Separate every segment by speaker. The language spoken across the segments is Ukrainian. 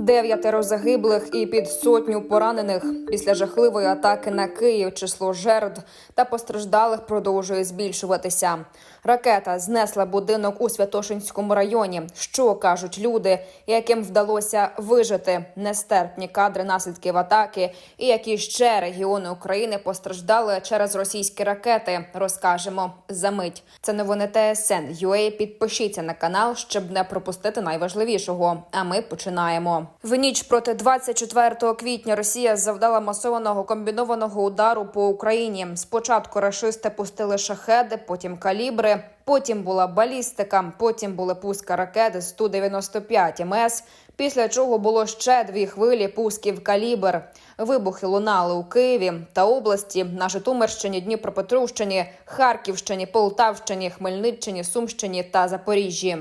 Speaker 1: Дев'ятеро загиблих і під сотню поранених після жахливої атаки на Київ. Число жертв та постраждалих продовжує збільшуватися. Ракета знесла будинок у Святошинському районі. Що кажуть люди, яким вдалося вижити нестерпні кадри наслідків атаки, і які ще регіони України постраждали через російські ракети. Розкажемо за мить. Це новини ТСН. UA. Підпишіться на канал, щоб не пропустити найважливішого. А ми починаємо. В ніч проти 24 квітня Росія завдала масованого комбінованого удару по Україні. Спочатку рашисти пустили шахеди, потім калібри. Потім була балістика, потім були пуска ракети з Ту-95 МС, після чого було ще дві хвилі пусків калібр. Вибухи лунали у Києві та області, на Житомирщині, Дніпропетровщині, Харківщині, Полтавщині, Хмельниччині, Сумщині та Запоріжжі.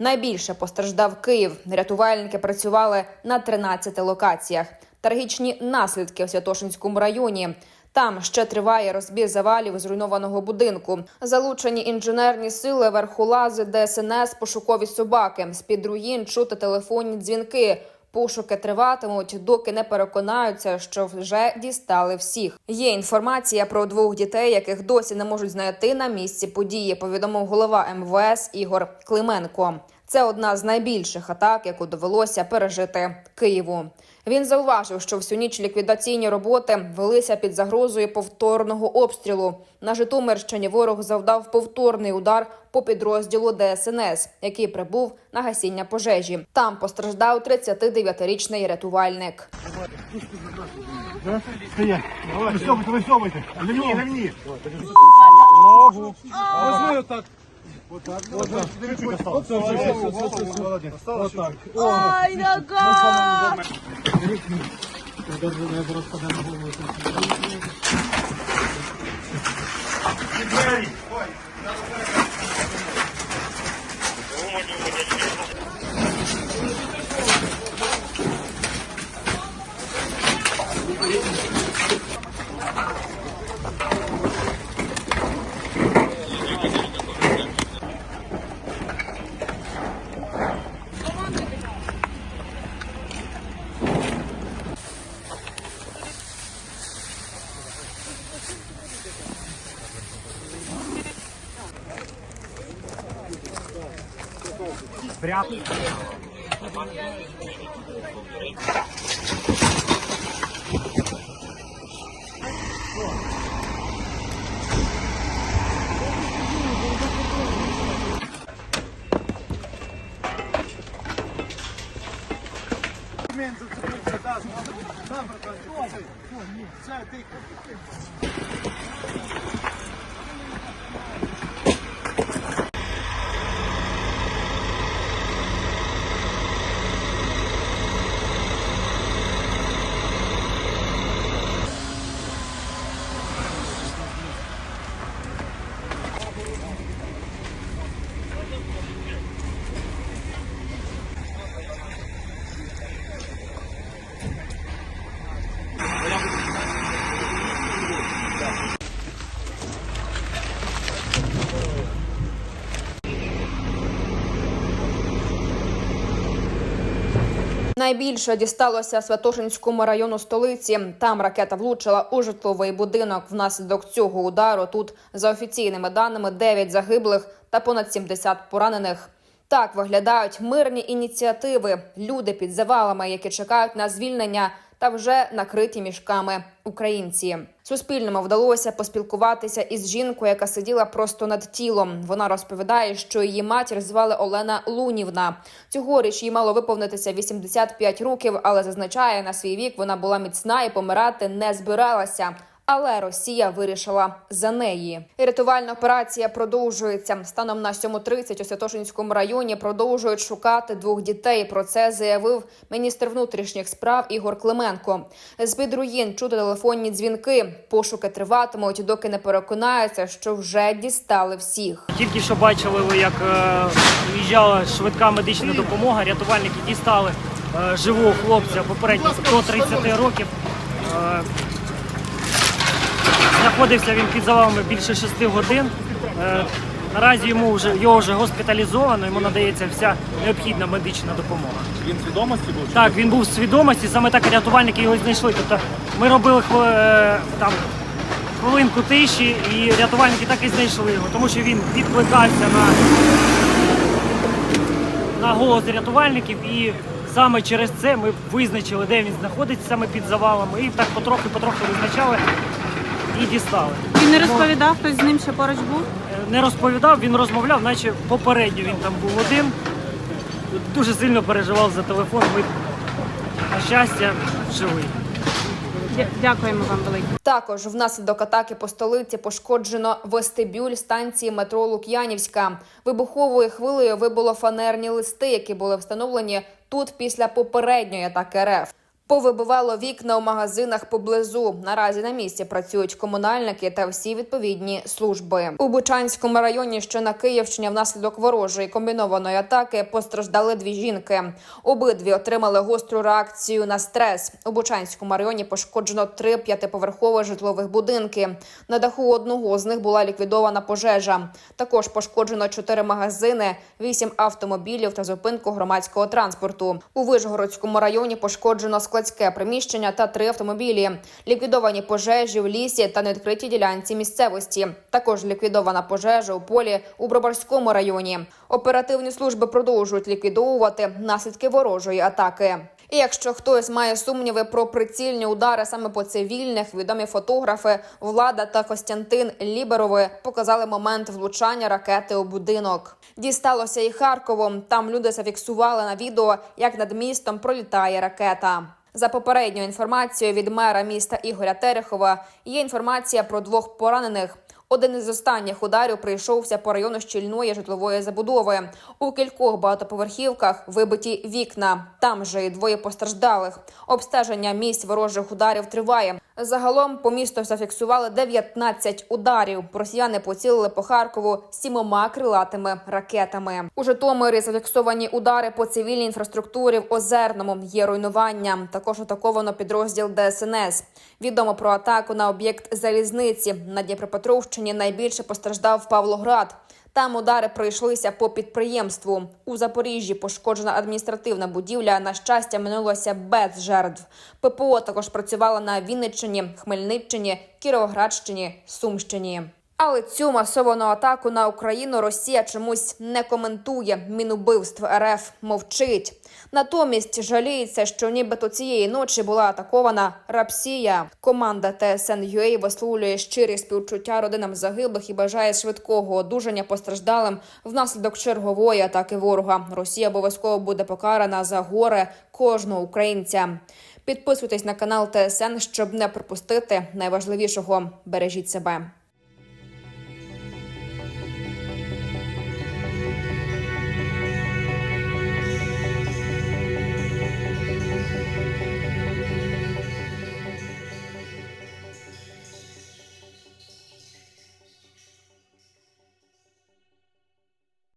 Speaker 1: Найбільше постраждав Київ. Рятувальники працювали на 13 локаціях. Трагічні наслідки в Святошинському районі. Там ще триває розбір завалів зруйнованого будинку. Залучені інженерні сили, верхолази, ДСНС, пошукові собаки. З під руїн чути телефонні дзвінки. Пошуки триватимуть, доки не переконаються, що вже дістали всіх. Є інформація про двох дітей, яких досі не можуть знайти на місці події. Повідомив голова МВС Ігор Клименко. Це одна з найбільших атак, яку довелося пережити Києву. Він зауважив, що всю ніч ліквідаційні роботи велися під загрозою повторного обстрілу. На Житомирщині ворог завдав повторний удар по підрозділу ДСНС, який прибув на гасіння пожежі. Там постраждав 39-річний рятувальник.
Speaker 2: Висовуйте, висовуйте.
Speaker 3: Ногу. Возьми отак.
Speaker 2: Отак. Отак. Все, все, все, все, все, все. Молодець.
Speaker 1: Найбільше дісталося Святошинському району столиці. Там ракета влучила у житловий будинок. Внаслідок цього удару тут, за офіційними даними, 9 загиблих та понад 70 поранених. Так виглядають мирні ініціативи. Люди під завалами, які чекають на звільнення та вже накриті мішками українці. Суспільному вдалося поспілкуватися із жінкою, яка сиділа просто над тілом. Вона розповідає, що її матір звали Олена Лунівна. Цьогоріч їй мало виповнитися 85 років, але зазначає на свій вік вона була міцна і помирати не збиралася. Але Росія вирішила за неї. Рятувальна операція продовжується. Станом на 7.30 у Святошинському районі продовжують шукати двох дітей. Про це заявив міністр внутрішніх справ Ігор Клименко. З під руїн чути телефонні дзвінки. Пошуки триватимуть, доки не переконаються, що вже дістали всіх.
Speaker 3: Тільки що бачили ви, як е, виїжджала швидка медична допомога. Рятувальники дістали е, живого хлопця попередньо до 30 років. Знаходився він під завалами більше 6 годин. Е, Наразі йому вже його вже госпіталізовано, йому надається вся необхідна медична допомога.
Speaker 2: Він в свідомості був?
Speaker 3: Так, він був в свідомості, саме так рятувальники його знайшли. Тобто ми робили е, там хвилинку тиші, і рятувальники так і знайшли його, тому що він відкликався на, на голос рятувальників, і саме через це ми визначили, де він знаходиться, саме під завалами, і так потрохи-потрохи визначали і дістали.
Speaker 4: Він не розповідав, хтось з ним ще поруч був.
Speaker 3: Е, Не розповідав, він розмовляв, наче попередньо він там був один. Дуже сильно переживав за телефон. Ми, на щастя, живий.
Speaker 4: Дякуємо вам велике.
Speaker 1: Також внаслідок атаки по столиці пошкоджено вестибюль станції метро Лук'янівська. Вибуховою хвилею вибуло фанерні листи, які були встановлені тут після попередньої атаки РФ. Повибивало вікна у магазинах поблизу. Наразі на місці працюють комунальники та всі відповідні служби. У Бучанському районі, що на Київщині, внаслідок ворожої комбінованої атаки постраждали дві жінки. Обидві отримали гостру реакцію на стрес. У Бучанському районі пошкоджено три п'ятиповерхові житлових будинки. На даху одного з них була ліквідована пожежа. Також пошкоджено чотири магазини, вісім автомобілів та зупинку громадського транспорту. У Вишгородському районі пошкоджено складське приміщення та три автомобілі. Ліквідовані пожежі в лісі та невідкритій ділянці місцевості. Також ліквідована пожежа у полі у Бробарському районі. Оперативні служби продовжують ліквідовувати наслідки ворожої атаки. І якщо хтось має сумніви про прицільні удари саме по цивільних, відомі фотографи Влада та Костянтин Ліберови показали момент влучання ракети у будинок. Дісталося і Харковом. Там люди зафіксували на відео, як над містом пролітає ракета. За попередньою інформацією від мера міста Ігоря Терехова є інформація про двох поранених. Один із останніх ударів прийшовся по району щільної житлової забудови. У кількох багатоповерхівках вибиті вікна. Там же і двоє постраждалих. Обстеження місць ворожих ударів триває. Загалом по місту зафіксували 19 ударів. Росіяни поцілили по Харкову сімома крилатими ракетами. У Житомирі зафіксовані удари по цивільній інфраструктурі в Озерному. Є руйнування. Також атаковано підрозділ ДСНС. Відомо про атаку на об'єкт залізниці на Дніпропетровщині. Найбільше постраждав Павлоград. Там удари пройшлися по підприємству. У Запоріжжі пошкоджена адміністративна будівля. На щастя, минулося без жертв. ППО також працювала на Вінниччині, Хмельниччині, Кіровоградщині, Сумщині. Але цю масовану атаку на Україну Росія чомусь не коментує. Мінубивств РФ мовчить. Натомість жаліється, що нібито цієї ночі була атакована Рапсія. Команда ТСН.UA висловлює щирі співчуття родинам загиблих і бажає швидкого одужання постраждалим внаслідок чергової атаки ворога. Росія обов'язково буде покарана за горе кожного українця. Підписуйтесь на канал ТСН, щоб не пропустити найважливішого. Бережіть себе.